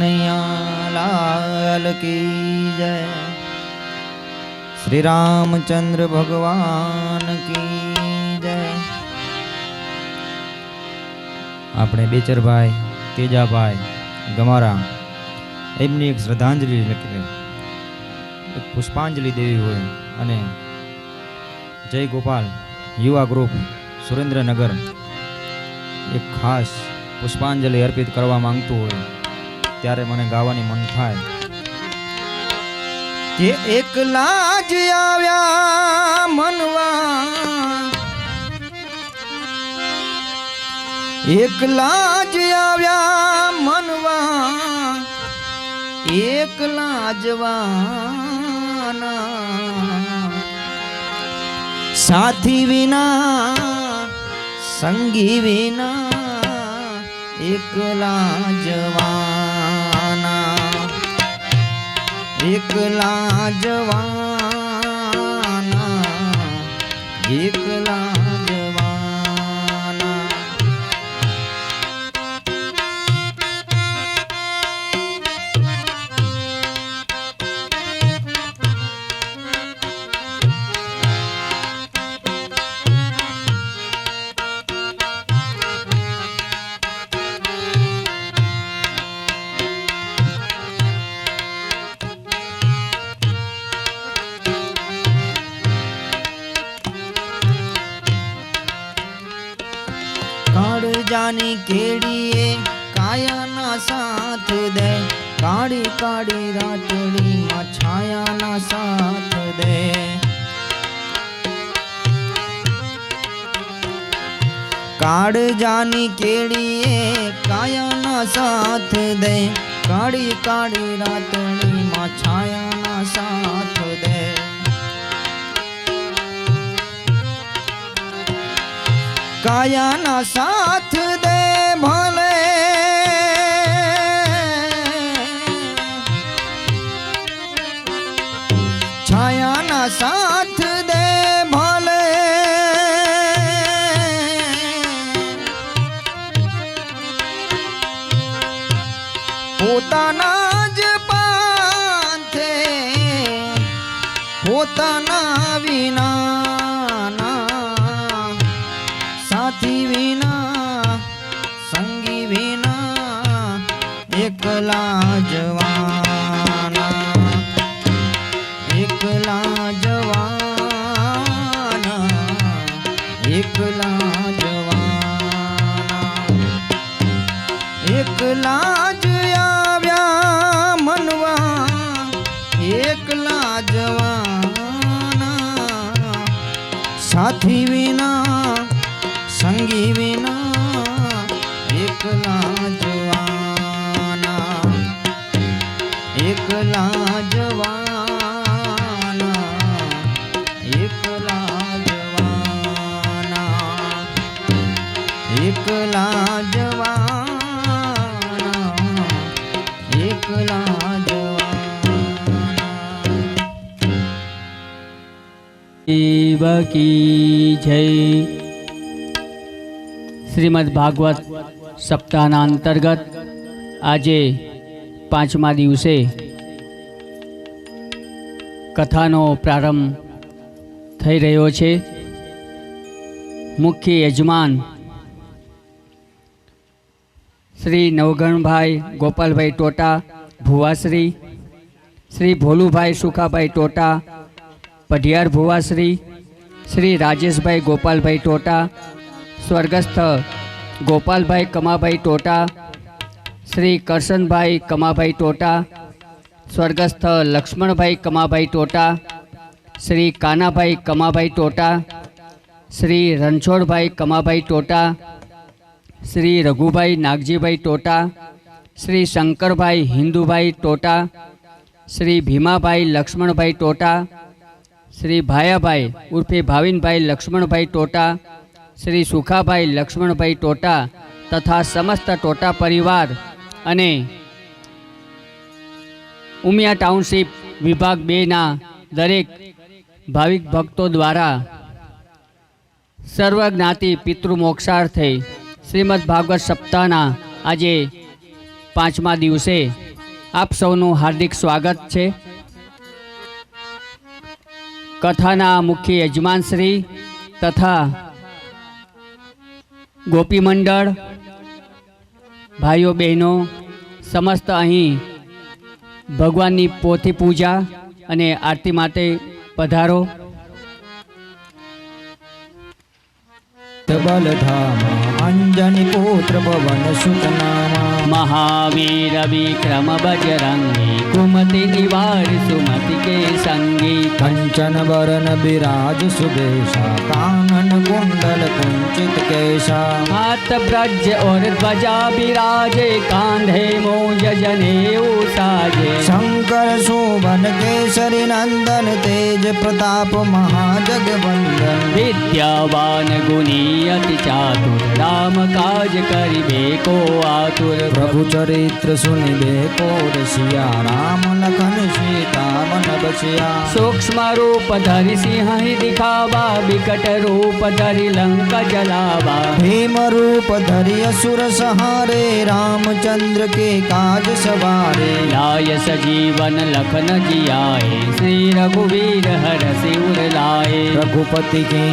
ન્યાલાલ કી જય શ્રી રામચંદ્ર ભગવાન કી જય આપણે બેચરભાઈ તેજાભાઈ ગમારા એમની એક શ્રદ્ધાંજલિ લખી દઈએ એક પુષ્પાંજલિ દેવી હોય અને જય ગોપાલ યુવા ગ્રુપ સુરેન્દ્રનગર એક ખાસ પુષ્પાંજલિ અર્પિત કરવા માંગતું હોય ત્યારે મને ગાવાની મન થાય કે એકલા જ આવ્યા મનવા એકલા જ આવ્યા મનવા એકલા જવાના સાથી વિના સંગી વિના એકલા જવાના એકલા જવાના એકલા પ્રજાની કેડીએ કાયાના સાથ દે કાળી કાળી રાતડીમાં છાયાના સાથ દે કાળજાની કેડીએ કાયાના સાથ દે કાળી કાળી રાતડીમાં છાયાના સાથ દે કાયાના સાથ દે ભલે છાયાના સાથ દે ભલે પોતાના જ પાંથે પોતાના એકલા જ આવ્યા મનવા એકલા જવાના સાથી વિના સંગી વિના એકલા જવાના એકલા જવાના એકલા જવાના એકલા જવાના દેવકી જય શ્રીમદ ભાગવત સપ્તાહના અંતર્ગત આજે પાંચમા દિવસે કથાનો પ્રારંભ થઈ રહ્યો છે મુખ્ય યજમાન શ્રી નવગણભાઈ ગોપાલભાઈ ટોટા ભુવાશ્રી શ્રી ભોલુભાઈ સુખાભાઈ ટોટા પઢિયાર ભુવાશ્રી શ્રી રાજેશભાઈ ગોપાલભાઈ ટોટા સ્વર્ગસ્થ ગોપાલભાઈ કમાભાઈ ટોટા શ્રી કરશનભાઈ કમાભાઈ ટોટા સ્વર્ગસ્થ લક્ષ્મણભાઈ કમાભાઈ ટોટા શ્રી કાનાભાઈ કમાભાઈ ટોટા શ્રી રણછોડભાઈ કમાભાઈ ટોટા શ્રી રઘુભાઈ નાગજીભાઈ ટોટા શ્રી શંકરભાઈ હિન્દુભાઈ ટોટા શ્રી ભીમાભાઈ લક્ષ્મણભાઈ ટોટા શ્રી ભાયાભાઈ ઉર્ફે ભાવિનભાઈ લક્ષ્મણભાઈ ટોટા શ્રી સુખાભાઈ લક્ષ્મણભાઈ ટોટા તથા સમસ્ત ટોટા પરિવાર અને ઉમિયા ટાઉનશીપ વિભાગ બેના દરેક ભાવિક ભક્તો દ્વારા સર્વજ્ઞાતિ પિતૃમોક્ષાર્થે શ્રીમદ ભાગવત સપ્તાહના આજે પાંચમા દિવસે આપ સૌનું હાર્દિક સ્વાગત છે કથાના મુખ્ય યજમાનશ્રી તથા ગોપી મંડળ ભાઈઓ બહેનો સમસ્ત અહીં ભગવાનની પોથી પૂજા અને આરતી માટે પધારો બલધામ અંજની પુત્ર ભવન સુખનામા महावीर विक्रम बजरंगी कुमति निवार सुमति के संगी कंचन वरन विराज सुदेशा कान कुंडल कुंचित केशा हाथ ब्रज और ध्वजा विराजे कांधे मो यजने साजे शंकर शोभन केसरी नंदन तेज प्रताप महाजगवंदन विद्यावान गुनी अति चातुर राम काज करिबे को आतुर प्रभु चरित्र सुनिबे को रसिया राम लखन सीता बचिया सूक्ष्म रूप धरि सिंह दिखावा विकट रूप धरि लंका जलावा भीम रूप धरि असुर सहारे रामचंद्र के काज सवारे लाय सजीवन लखन जियाए श्री रघुवीर हर सिर लाए रघुपति के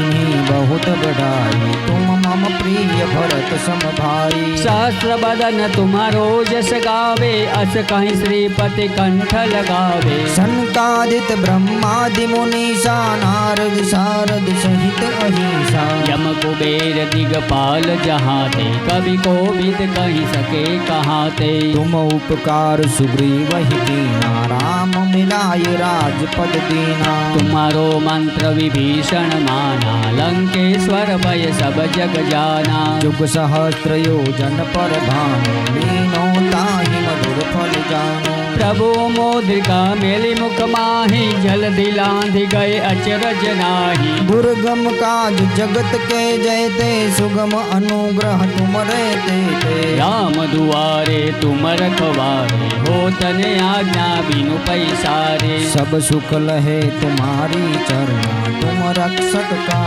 बहुत बढ़ाए तुम राम प्रिय भरत सम भाई सहस्र बदन तुम्हारो जस गावे अस कहीं श्रीपति कंठ लगावे संतादित ब्रह्मादि मुनीषा नारद शारद सहित अहिंसा यम कुबेर दिगपाल जहाँ ते कवि विद कही सके कहाँ ते तुम उपकार सुग्रीव दीना राम मिलाय राजपद दीना तुम्हारो मंत्र विभीषण माना लंकेश्वर भय सब जग जाना युग सहस्त्र योजन पर भानो मीनो ताहि मधुर फल जानो प्रभु मोद्रिका मेली मुख माही जल दिलाधि गए अचरज नाही दुर्गम काज जगत के जयते सुगम अनुग्रह तुम रहते राम दुआरे तुम रखवारे हो तने आज्ञा बिनु पैसारे सब सुख लहे तुम्हारी चरणा तुम रक्षक का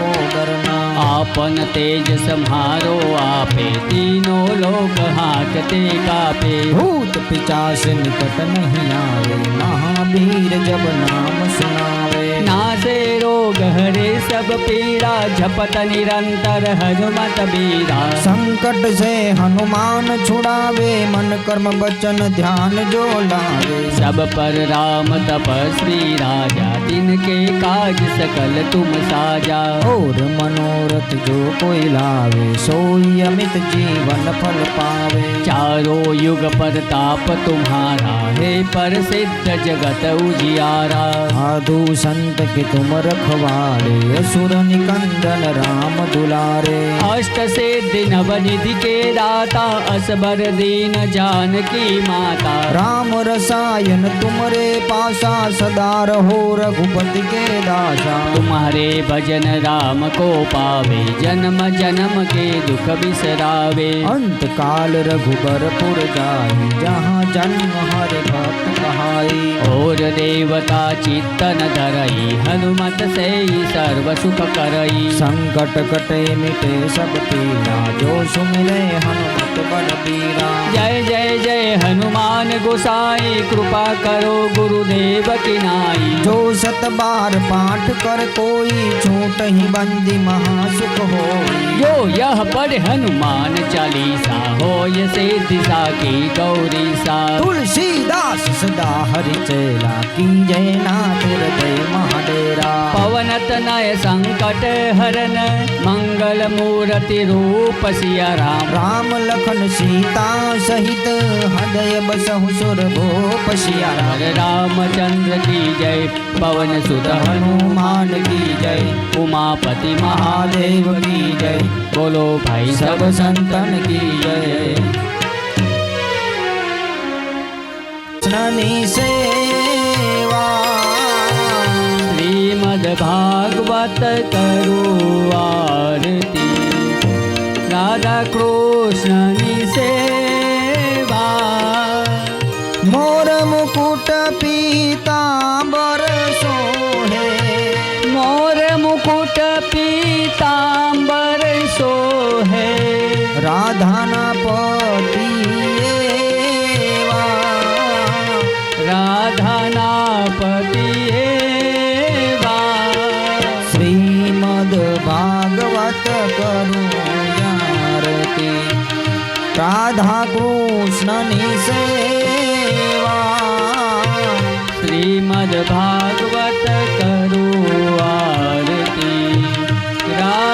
को डरना आपन तेज सम्हारो आपे तीनों लोग हाकते कापे भूत पिचास निकट नहीं आए महावीर जब नाम सुना नासे रोग हरे सब पीड़ा झपत निरंतर हनुमत बीरा संकट से हनुमान छुड़ावे मन कर्म बचन ध्यान जो लावे सब पर राम तपस्वी राजा दिन के काज सकल तुम साजा और मनोरथ जो कोई लावे सोई अमित जीवन फल पावे चारों युग पर ताप तुम्हारा है पर सिद्ध जगत उजियारा साधु संत संत के तुम रखवाले असुर निकंदन राम दुलारे अष्ट से दिन निधि के दाता असबर दीन जान की माता राम रसायन तुमरे पासा सदा रहो रघुपति के दासा तुम्हारे भजन राम को पावे जन्म जन्म के दुख बिसरावे अंत काल रघुबर पुर जाए जहाँ जन्म हर भक्त कहाई और देवता चित्तन धरई देवी हनुमत से सर्व सुख करई संकट कटे मिटे सब पीरा जो सुमिले हनुमत बल पीरा जय જય હનુમાન ગોસાઈ કૃપા કરો ગુરુદેવ કિનાઈ જો સત બાર પાઠ કર કોઈ છૂટ હિ બંદી મહાસુખ હો જો યહ પઢ હનુમાન ચાલીસા હોય સિદ્ધિ સાકી ગૌરી સા તુલસીદાસ સદા હરિ ચેલા કી જય નાથ હૃદય મહાડેરા પવ नतनय संकट हरन मंगल मूर्ति रूप सिया राम राम लखन सीता सहित हृदय बसहु सुर भूप सिया राम रामचंद्र की जय पवन सुत हनुमान की जय उमापति महादेव की जय बोलो भाई सब संतन की जय से भागवत करो आरती राधा कृष्ण सेवा मोर मुकुट पीताम्बर सोहे मोर मुकुट पीताम्बर सोहे राधा न राधा कृष्णनि सेवा श्रीमद श्रीमद्भागवत करो आरती